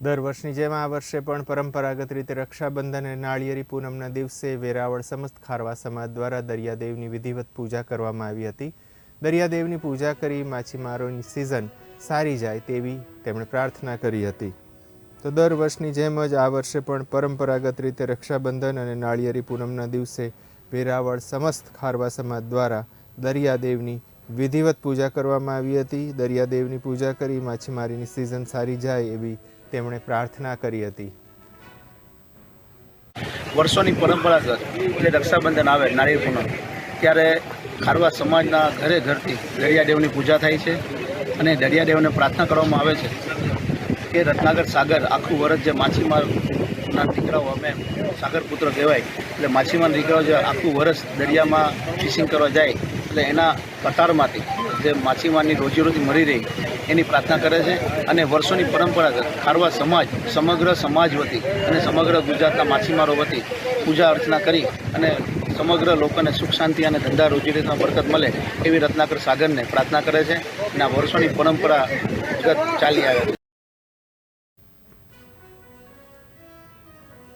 દર વર્ષની જેમ આ વર્ષે પણ પરંપરાગત રીતે રક્ષાબંધન અને નાળિયેરી પૂનમના દિવસે વેરાવળ સમસ્ત ખારવા સમાજ દ્વારા દરિયાદેવની વિધિવત પૂજા કરવામાં આવી હતી. દરિયાદેવની પૂજા કરી માછીમારોની સિઝન સારી જાય તેવી તેમણે પ્રાર્થના કરી હતી. તો દર વર્ષની જેમ જ આ વર્ષે પણ પરંપરાગત રીતે રક્ષાબંધન અને નાળિયેરી પૂનમના દિવસે વેરાવળ સમસ્ત ખારવા સમાજ દ્વારા દરિયાદેવની વિધિવત પૂજા કરવામાં આવી હતી, દરિયાદેવની પૂજા કરી, માછીમારીની સિઝન સારી જાય એવી તેમણે પ્રાર્થના કરી હતી. વર્ષોની પરંપરાગત જે રક્ષાબંધન આવે નારિયેળ પૂનમ, ત્યારે ખારવા સમાજના ઘરે ઘરથી દરિયાદેવની પૂજા થાય છે અને દરિયાદેવને પ્રાર્થના કરવામાં આવે છે કે રત્નાગર સાગર આખું વર્ષ જે માછીમારના દીકરાઓ અમે સાગર પુત્ર કહેવાય, એટલે માછીમાર દીકરાઓ જે આખું વર્ષ દરિયામાં ફિશિંગ કરવા જાય એટલે એના કટારમાંથી જે માછીમારની રોજીરોજી મળી રહી, એની પ્રાર્થના કરે છે અને વર્ષોની પરંપરાગત ખારવા સમાજ, સમગ્ર સમાજ વતી અને સમગ્ર ગુજરાતના માછીમારો વતી પૂજા અર્ચના કરી અને સમગ્ર લોકોને સુખ, શાંતિ અને ધંધા રોજીરોટીમાં બરકત મળે એવી રત્નાકર સાગરને પ્રાર્થના કરે છે. અને આ વર્ષોની પરંપરાગત ચાલી આવે. છે